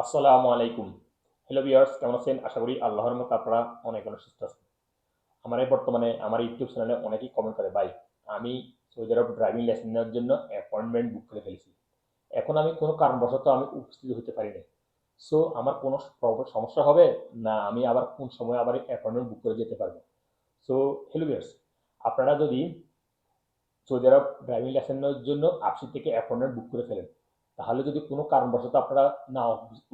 আসসালামু আলাইকুম। Hello viewers কেমন আছেন? আশা করি আল্লাহর মতো আপনারা অনেক অনেক সুস্থ আছেন। আমার এই বর্তমানে আমার ইউটিউব চ্যানেলে অনেকেই কমেন্ট করে, ভাই, আমি সৌদি আরব ড্রাইভিং লাইসেন্স নেওয়ার জন্য অ্যাপয়েন্টমেন্ট বুক করে ফেলেছি। এখন আমি কোনো কারণবশত আমি উপস্থিত হতে পারি না সো আমার কোনো সমস্যা হবে? না, আমি আবার কোন সময় আবার অ্যাপয়েন্টমেন্ট বুক করে যেতে পারব? সো হ্যালো ভিউয়ার্স আপনারা যদি সৌদি আরব ড্রাইভিং লাইসেন্সের জন্য আপসি থেকে অ্যাপয়েন্টমেন্ট বুক করে ফেলেন তাহলে যদি কোনো কারণবশত আপনারা না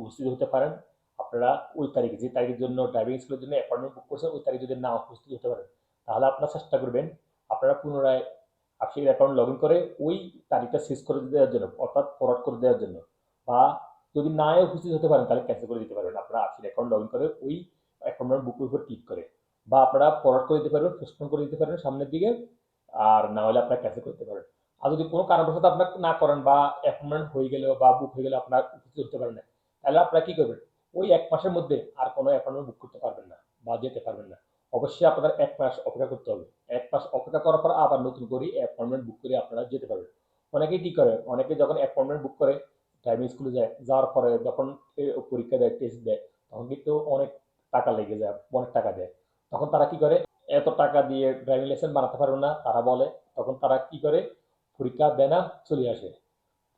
উপস্থিত হতে পারেন, আপনারা ওই তারিখে, যে তারিখের জন্য ড্রাইভিং স্কুলের জন্য অ্যাপয়েন্টমেন্ট বুক করছেন, ওই তারিখে যদি না উপস্থিত হতে পারেন, তাহলে আপনারা চেষ্টা করবেন আপনারা পুনরায় আপসির অ্যাকাউন্ট লগ ইন করে ওই তারিখটা শেষ করে দেওয়ার জন্য, অর্থাৎ ফরওয়ার্ড করে দেওয়ার জন্য। বা যদি না উপস্থিত হতে পারেন, তাহলে ক্যান্সেল করে দিতে পারবেন আপনারা আপসির অ্যাকাউন্ট লগ ইন করে ওই অ্যাপয়েন্টমেন্ট বুকের উপর ক্লিক করে। বা আপনারা ফরওয়ার্ড করে দিতে পারবেন পোস্টপোন করে দিতে পারবেন সামনের দিকে, আর না হলে আপনারা ক্যান্সেল করতে পারেন আর যদি কোনো কারণবশত আপনার না করেন বা অ্যাপয়েন্টমেন্ট হয়ে গেলেও বা বুক হয়ে গেলে আপনার উপস্থিত হতে পারেন না, তাহলে আপনারা কি করবেন? ওই এক মাসের মধ্যে আর কোনো অ্যাপয়েন্টমেন্ট বুক করতে পারবেন না বা যেতে পারবেন না। অবশ্যই আপনার এক মাস অপেক্ষা করতে হবে। এক মাস অপেক্ষা করার পর আবার নতুন করে অ্যাপয়েন্টমেন্ট বুক করে আপনারা যেতে পারবেন। অনেকেই কি করে? অনেকে যখন অ্যাপয়েন্টমেন্ট বুক করে ড্রাইভিং স্কুলে যায়, যাওয়ার পরে যখন পরীক্ষা দেয় টেস্ট দেয়, তখন কিন্তু অনেক টাকা লেগে যায়, অনেক টাকা দেয়। তখন তারা কি করে? এত টাকা দিয়ে ড্রাইভিং লাইসেন্স বানাতে পারবে না, তারা বলে। তখন তারা কি করে? পরীক্ষা দেয় না, চলে আসে।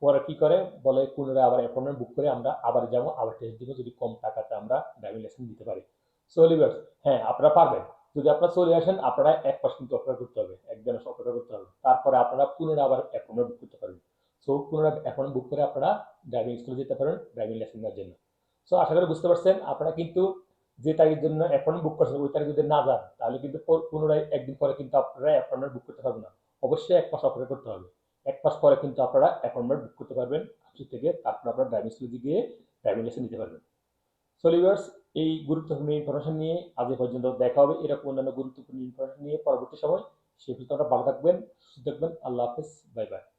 পরে কি করে? বলে, পুনরায় আবার অ্যাপয়েন্টমেন্ট বুক করে আমরা আবার যাব, আবার টেস্ট দিব, যদি কম টাকাতে আমরা ড্রাইভিং লাইসেন্স দিতে পারি। সো লিভার্স হ্যাঁ আপনারা পারবেন। যদি আপনারা চলে আসেন, আপনারা এক কিন্তু অপেক্ষা করতে হবে, এক দেড় অপেক্ষা করতে হবে। তারপরে আপনারা পুনরায় আবার অ্যাপয়েন্টমেন্ট বুক করতে পারবেন। সো পুনরায় অ্যাপয়েন্টমেন্ট বুক করে আপনারা ড্রাইভিং স্কুলে যেতে পারেন ড্রাইভিং লাইসেন্স নেওয়ার জন্য। সো আশা করি বুঝতে পারছেন, আপনারা কিন্তু যে তারিখের জন্য অ্যাপয়েন্টমেন্ট বুক করছেন, ওই তারিখ যদি না যান, তাহলে কিন্তু পুনরায় একদিন পরে কিন্তু আপনারা অ্যাপয়েন্টমেন্ট বুক করতে পারবেন না। অবশ্যই এক মাস অপেক্ষা করতে হবে। এক মাস পরে কিন্তু আপনারা অ্যাপয়েন্টমেন্ট বুক করতে পারবেন। আপনি থেকে তারপর আপনারা ড্রাইভিং স্কুলে গিয়ে ড্রাইভিং লাইসেন্স নিতে পারবেন। সলিভার্স এই গুরুত্বপূর্ণ ইনফরমেশন নিয়ে আজ পর্যন্ত দেখা হবে। এরকম অন্যান্য গুরুত্বপূর্ণ ইনফরমেশন নিয়ে পরবর্তী সময়। সে পর্যন্ত আপনারা ভালো থাকবেন, সুস্থ থাকবেন। আল্লাহ হাফেজ। Bye bye